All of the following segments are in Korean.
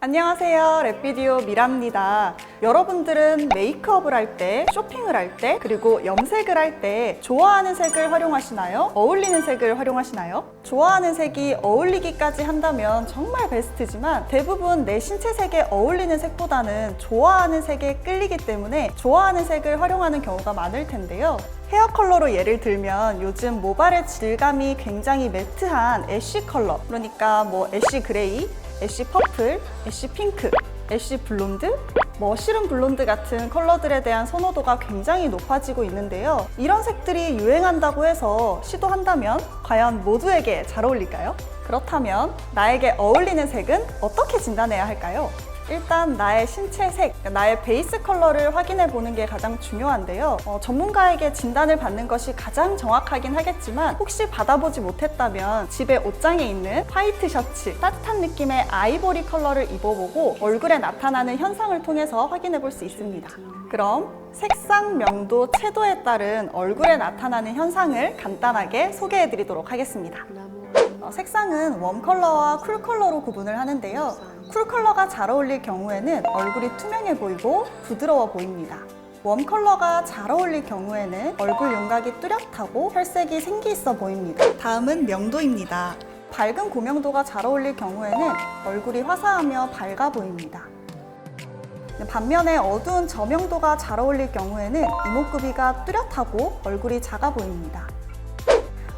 안녕하세요. 랩비디오 미라입니다. 여러분들은 메이크업을 할 때, 쇼핑을 할 때, 그리고 염색을 할 때 좋아하는 색을 활용하시나요? 어울리는 색을 활용하시나요? 좋아하는 색이 어울리기까지 한다면 정말 베스트지만 대부분 내 신체 색에 어울리는 색보다는 좋아하는 색에 끌리기 때문에 좋아하는 색을 활용하는 경우가 많을 텐데요. 헤어 컬러로 예를 들면 요즘 모발의 질감이 굉장히 매트한 애쉬 컬러 그러니까 뭐 애쉬 그레이, 애쉬 퍼플, 애쉬 핑크, 애쉬 블론드, 머시름 블론드 같은 컬러들에 대한 선호도가 굉장히 높아지고 있는데요. 이런 색들이 유행한다고 해서 시도한다면 과연 모두에게 잘 어울릴까요? 그렇다면 나에게 어울리는 색은 어떻게 진단해야 할까요? 일단 나의 신체 색, 나의 베이스 컬러를 확인해 보는 게 가장 중요한데요. 어, 전문가에게 진단을 받는 것이 가장 정확하긴 하겠지만 혹시 받아보지 못했다면 집에 옷장에 있는 화이트 셔츠, 따뜻한 느낌의 아이보리 컬러를 입어보고 얼굴에 나타나는 현상을 통해서 확인해 볼 수 있습니다. 그럼 색상, 명도, 채도에 따른 얼굴에 나타나는 현상을 간단하게 소개해 드리도록 하겠습니다. 어, 색상은 웜 컬러와 쿨 컬러로 구분을 하는데요. 쿨 컬러가 잘 어울릴 경우에는 얼굴이 투명해 보이고 부드러워 보입니다. 웜 컬러가 잘 어울릴 경우에는 얼굴 윤곽이 뚜렷하고 혈색이 생기 있어 보입니다. 다음은 명도입니다. 밝은 고명도가 잘 어울릴 경우에는 얼굴이 화사하며 밝아 보입니다. 반면에 어두운 저명도가 잘 어울릴 경우에는 이목구비가 뚜렷하고 얼굴이 작아 보입니다.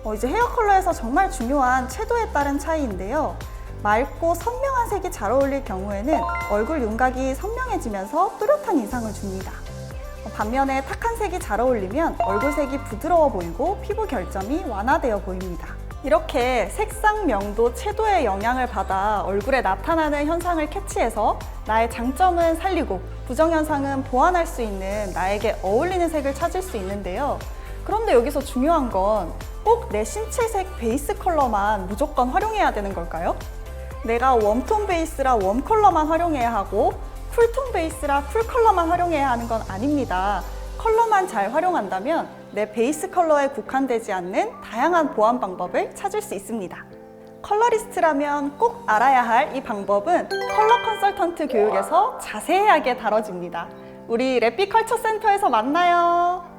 어, 이제 헤어 컬러에서 정말 중요한 채도에 따른 차이인데요. 맑고 선명한 색이 잘 어울릴 경우에는 얼굴 윤곽이 선명해지면서 뚜렷한 인상을 줍니다. 어, 반면에 탁한 색이 잘 어울리면 얼굴색이 부드러워 보이고 피부 결점이 완화되어 보입니다. 이렇게 색상, 명도, 채도의 영향을 받아 얼굴에 나타나는 현상을 캐치해서 나의 장점은 살리고 부정현상은 보완할 수 있는 나에게 어울리는 색을 찾을 수 있는데요. 그런데 여기서 중요한 건 꼭 내 신체색 베이스 컬러만 무조건 활용해야 되는 걸까요? 내가 웜톤 베이스라 웜 컬러만 활용해야 하고 쿨톤 베이스라 쿨 컬러만 활용해야 하는 건 아닙니다. 컬러만 잘 활용한다면 내 베이스 컬러에 국한되지 않는 다양한 보완 방법을 찾을 수 있습니다. 컬러리스트라면 꼭 알아야 할 이 방법은 컬러 컨설턴트 교육에서 자세하게 다뤄집니다. 우리 래피 컬처 센터에서 만나요.